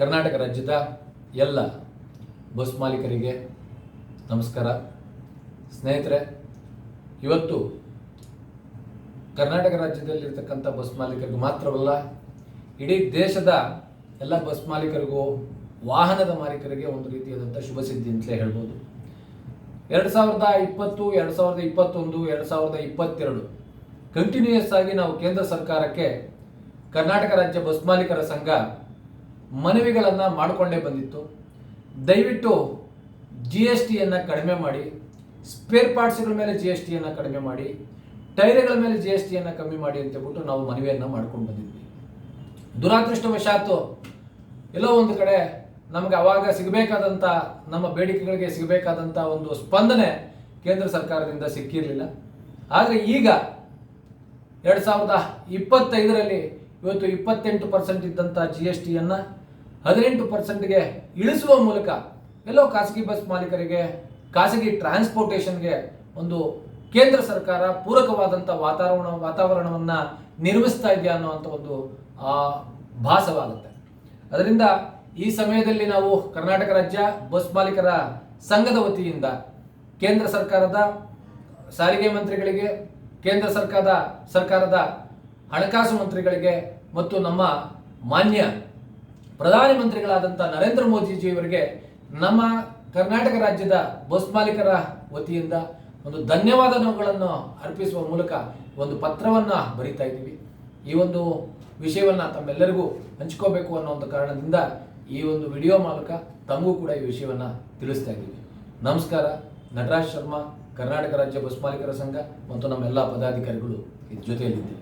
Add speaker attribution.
Speaker 1: ಕರ್ನಾಟಕ ರಾಜ್ಯದ ಎಲ್ಲ ಬಸ್ ಮಾಲೀಕರಿಗೆ ನಮಸ್ಕಾರ. ಸ್ನೇಹಿತರೆ, ಇವತ್ತು ಕರ್ನಾಟಕ ರಾಜ್ಯದಲ್ಲಿರ್ತಕ್ಕಂಥ ಬಸ್ ಮಾಲೀಕರಿಗೆ ಮಾತ್ರವಲ್ಲ, ಇಡೀ ದೇಶದ ಎಲ್ಲ ಬಸ್ ಮಾಲೀಕರಿಗೂ, ವಾಹನದ ಮಾಲೀಕರಿಗೆ ಒಂದು ರೀತಿಯಾದಂಥ ಶುಭ ಸಿದ್ಧಿ ಅಂತಲೇ ಹೇಳ್ಬೋದು. ಎರಡು ಸಾವಿರದ ಇಪ್ಪತ್ತು, ಎರಡು ಸಾವಿರದ ಇಪ್ಪತ್ತೊಂದು, ಎರಡು ಸಾವಿರದ ಇಪ್ಪತ್ತೆರಡು ಕಂಟಿನ್ಯೂಯಸ್ ಆಗಿ ನಾವು ಕೇಂದ್ರ ಸರ್ಕಾರಕ್ಕೆ ಕರ್ನಾಟಕ ರಾಜ್ಯ ಬಸ್ ಮಾಲೀಕರ ಸಂಘ ಮನವಿಗಳನ್ನು ಮಾಡಿಕೊಂಡೇ ಬಂದಿತ್ತು. ದಯವಿಟ್ಟು ಜಿ ಎಸ್ ಟಿಯನ್ನು ಕಡಿಮೆ ಮಾಡಿ ಸ್ಪೇರ್ ಪಾರ್ಟ್ಸ್ಗಳ ಮೇಲೆ ಜಿ ಎಸ್ ಟಿಯನ್ನು ಕಡಿಮೆ ಮಾಡಿ ಟೈರ್ಗಳ ಮೇಲೆ ಜಿ ಎಸ್ ಟಿಯನ್ನು ಕಮ್ಮಿ ಮಾಡಿ ಅಂತ ಹೇಳ್ಬಿಟ್ಟು ನಾವು ಮನವಿಯನ್ನು ಮಾಡ್ಕೊಂಡು ಬಂದಿದ್ವಿ. ದುರಾದೃಷ್ಟವಶಾತ್ತು ಎಲ್ಲೋ ಒಂದು ಕಡೆ ನಮಗೆ ಅವಾಗ ಸಿಗಬೇಕಾದಂಥ ನಮ್ಮ ಬೇಡಿಕೆಗಳಿಗೆ ಸಿಗಬೇಕಾದಂಥ ಒಂದು ಸ್ಪಂದನೆ ಕೇಂದ್ರ ಸರ್ಕಾರದಿಂದ ಸಿಕ್ಕಿರಲಿಲ್ಲ. ಆದರೆ ಈಗ ಎರಡು ಸಾವಿರದ ಇಪ್ಪತ್ತೈದರಲ್ಲಿ ಇವತ್ತು ಇಪ್ಪತ್ತೆಂಟು ಪರ್ಸೆಂಟ್ ಇದ್ದಂಥ ಜಿ ಎಸ್ ಟಿಯನ್ನು ಹದಿನೆಂಟು ಪರ್ಸೆಂಟ್ಗೆ ಇಳಿಸುವ ಮೂಲಕ ಎಲ್ಲೋ ಖಾಸಗಿ ಬಸ್ ಮಾಲೀಕರಿಗೆ, ಖಾಸಗಿ ಟ್ರಾನ್ಸ್ಪೋರ್ಟೇಷನ್ಗೆ ಒಂದು ಕೇಂದ್ರ ಸರ್ಕಾರ ಪೂರಕವಾದಂಥ ವಾತಾವರಣ, ವಾತಾವರಣವನ್ನು ನಿರ್ಮಿಸ್ತಾ ಇದೆಯಾ ಅನ್ನುವಂಥ ಒಂದು ಭಾಸವಾಗುತ್ತೆ. ಅದರಿಂದ ಈ ಸಮಯದಲ್ಲಿ ನಾವು ಕರ್ನಾಟಕ ರಾಜ್ಯ ಬಸ್ ಮಾಲೀಕರ ಸಂಘದ ವತಿಯಿಂದ ಕೇಂದ್ರ ಸರ್ಕಾರದ ಸಾರಿಗೆ ಮಂತ್ರಿಗಳಿಗೆ, ಕೇಂದ್ರ ಸರ್ಕಾರದ ಸರ್ಕಾರದ ಹಣಕಾಸು ಮಂತ್ರಿಗಳಿಗೆ ಮತ್ತು ನಮ್ಮ ಮಾನ್ಯ ಪ್ರಧಾನಿ ಮಂತ್ರಿಗಳಾದಂಥ ನರೇಂದ್ರ ಮೋದಿಜಿಯವರಿಗೆ ನಮ್ಮ ಕರ್ನಾಟಕ ರಾಜ್ಯದ ಬಸ್ ಮಾಲೀಕರ ವತಿಯಿಂದ ಒಂದು ಧನ್ಯವಾದಗಳನ್ನು ಅರ್ಪಿಸುವ ಮೂಲಕ ಒಂದು ಪತ್ರವನ್ನು ಬರಿತಾ ಇದ್ದೀವಿ. ಈ ಒಂದು ವಿಷಯವನ್ನು ತಮ್ಮೆಲ್ಲರಿಗೂ ಹಂಚ್ಕೋಬೇಕು ಅನ್ನೋ ಒಂದು ಕಾರಣದಿಂದ ಈ ಒಂದು ವಿಡಿಯೋ ಮೂಲಕ ತಮಗೂ ಕೂಡ ಈ ವಿಷಯವನ್ನು ತಿಳಿಸ್ತಾ ಇದ್ದೀವಿ. ನಮಸ್ಕಾರ. ನಟರಾಜ್ ಶರ್ಮಾ, ಕರ್ನಾಟಕ ರಾಜ್ಯ ಬಸ್ ಮಾಲೀಕರ ಸಂಘ ಮತ್ತು ನಮ್ಮೆಲ್ಲ ಪದಾಧಿಕಾರಿಗಳು ಇದ್ರ ಜೊತೆಯಲ್ಲಿದ್ದೀವಿ.